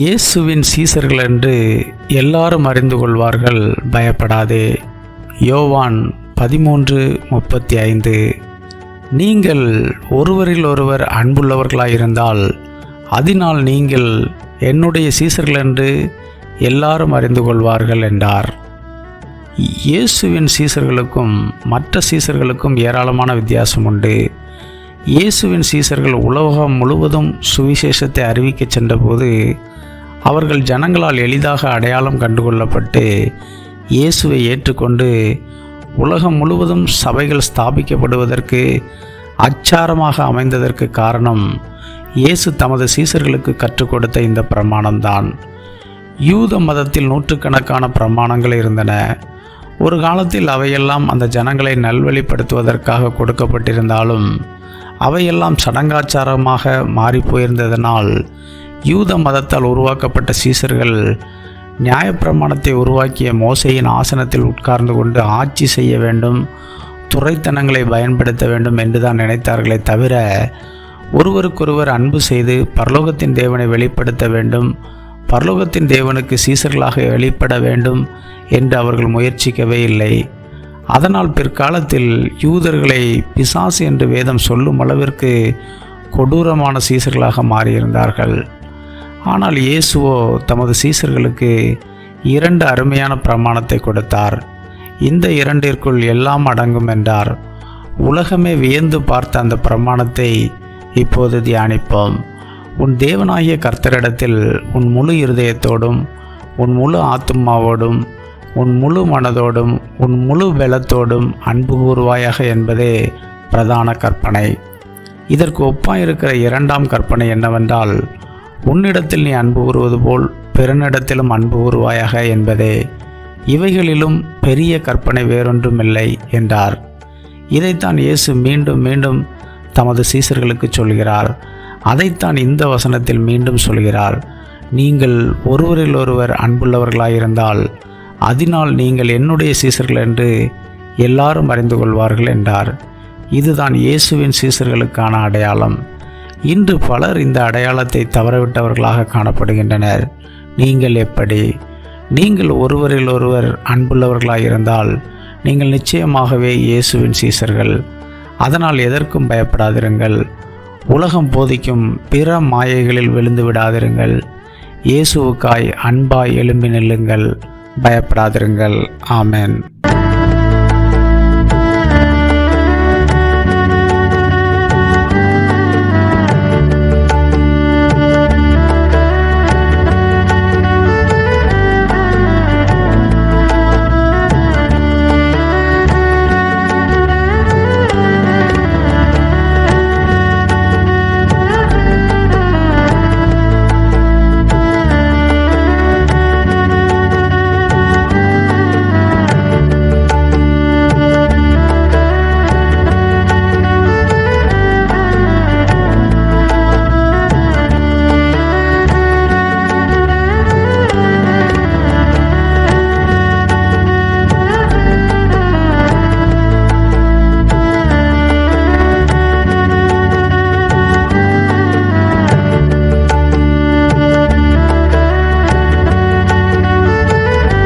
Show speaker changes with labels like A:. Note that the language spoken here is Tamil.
A: இயேசுவின் சீசர்கள் என்று எல்லாரும் அறிந்து கொள்வார்கள் பயப்படாதே. யோவான் பதிமூன்று முப்பத்தி ஐந்து நீங்கள் ஒருவரில் ஒருவர் அன்புள்ளவர்களாயிருந்தால் அதனால் நீங்கள் என்னுடைய சீசர்கள் என்று எல்லாரும் அறிந்து கொள்வார்கள் என்றார். இயேசுவின் சீசர்களுக்கும் மற்ற சீசர்களுக்கும் ஏராளமான வித்தியாசம் உண்டு. இயேசுவின் சீசர்கள் உலகம் முழுவதும் சுவிசேஷத்தை அறிவிக்கச் சென்றபோது அவர்கள் ஜனங்களால் எளிதாக அடையாளம் கண்டுகொள்ளப்பட்டு இயேசுவை ஏற்றுக்கொண்டு உலகம் முழுவதும் சபைகள் ஸ்தாபிக்கப்படுவதற்கு அச்சாரமாக அமைந்ததற்கு காரணம் இயேசு தமது சீசர்களுக்கு கற்றுக் கொடுத்த இந்த பிரமாணம்தான். யூத மதத்தில் நூற்றுக்கணக்கான பிரமாணங்கள் இருந்தன. ஒரு காலத்தில் அவையெல்லாம் அந்த ஜனங்களை நல்வழிப்படுத்துவதற்காக கொடுக்கப்பட்டிருந்தாலும் அவையெல்லாம் சடங்காச்சாரமாக மாறிப்போயிருந்ததனால் யூத மதத்தால் உருவாக்கப்பட்ட சீசர்கள் நியாயப்பிரமாணத்தை உருவாக்கிய மோசையின் ஆசனத்தில் உட்கார்ந்து கொண்டு ஆட்சி செய்ய வேண்டும் துறைத்தனங்களை பயன்படுத்த வேண்டும் என்றுதான் நினைத்தார்களே தவிர ஒருவருக்கொருவர் அன்பு செய்து பரலோகத்தின் தேவனை வெளிப்படுத்த வேண்டும் பரலோகத்தின் தேவனுக்கு சீசர்களாக வெளிப்பட வேண்டும் என்று அவர்கள் முயற்சிக்கவே இல்லை. அதனால் பிற்காலத்தில் யூதர்களை பிசாசு என்று வேதம் சொல்லும் அளவிற்கு கொடூரமான சீசர்களாக மாறியிருந்தார்கள். ஆனால் இயேசுவோ தமது சீசர்களுக்கு இரண்டு அருமையான பிரமாணத்தை கொடுத்தார். இந்த இரண்டிற்குள் எல்லாம் அடங்கும் என்றார். உலகமே வியந்து பார்த்த அந்த பிரமாணத்தை இப்போது தியானிப்போம். உன் தேவனாகிய கர்த்தரிடத்தில் உன் முழு இருதயத்தோடும் உன் முழு ஆத்மாவோடும் உன் முழு மனதோடும் உன் முழு பலத்தோடும் அன்பு கூறுவாயாக என்பதே பிரதான கற்பனை. இதற்கு ஒப்பாயிருக்கிற இரண்டாம் கற்பனை என்னவென்றால் உன்னிடத்தில் நீ அன்பு கூறுவது போல் பிறனிடத்திலும் அன்பு கூறுவாயாக என்பதே. இவைகளிலும் பெரிய கற்பனை வேறொன்றுமில்லை என்றார். இதைத்தான் இயேசு மீண்டும் மீண்டும் தமது சீசர்களுக்கு சொல்கிறார். அதைத்தான் இந்த வசனத்தில் மீண்டும் சொல்கிறார். நீங்கள் ஒருவரில் ஒருவர் அன்புள்ளவர்களாயிருந்தால் அதனால் நீங்கள் என்னுடைய சீசர்கள் என்று எல்லாரும் அறிந்து கொள்வார்கள் என்றார். இதுதான் இயேசுவின் சீசர்களுக்கான அடையாளம். இன்று பலர் இந்த அடையாளத்தை தவறவிட்டவர்களாக காணப்படுகின்றனர். நீங்கள் எப்படி? நீங்கள் ஒருவரில் ஒருவர் அன்புள்ளவர்களாயிருந்தால் நீங்கள் நிச்சயமாகவே இயேசுவின் சீசர்கள். அதனால் எதற்கும் பயப்படாதிருங்கள். உலகம் போதிக்கும் பிற மாயைகளில் விழுந்து விடாதிருங்கள். இயேசுவுக்காய் அன்பாய் எழும்பி நில்லுங்கள். பயப்படாதிருங்கள். ஆமென்.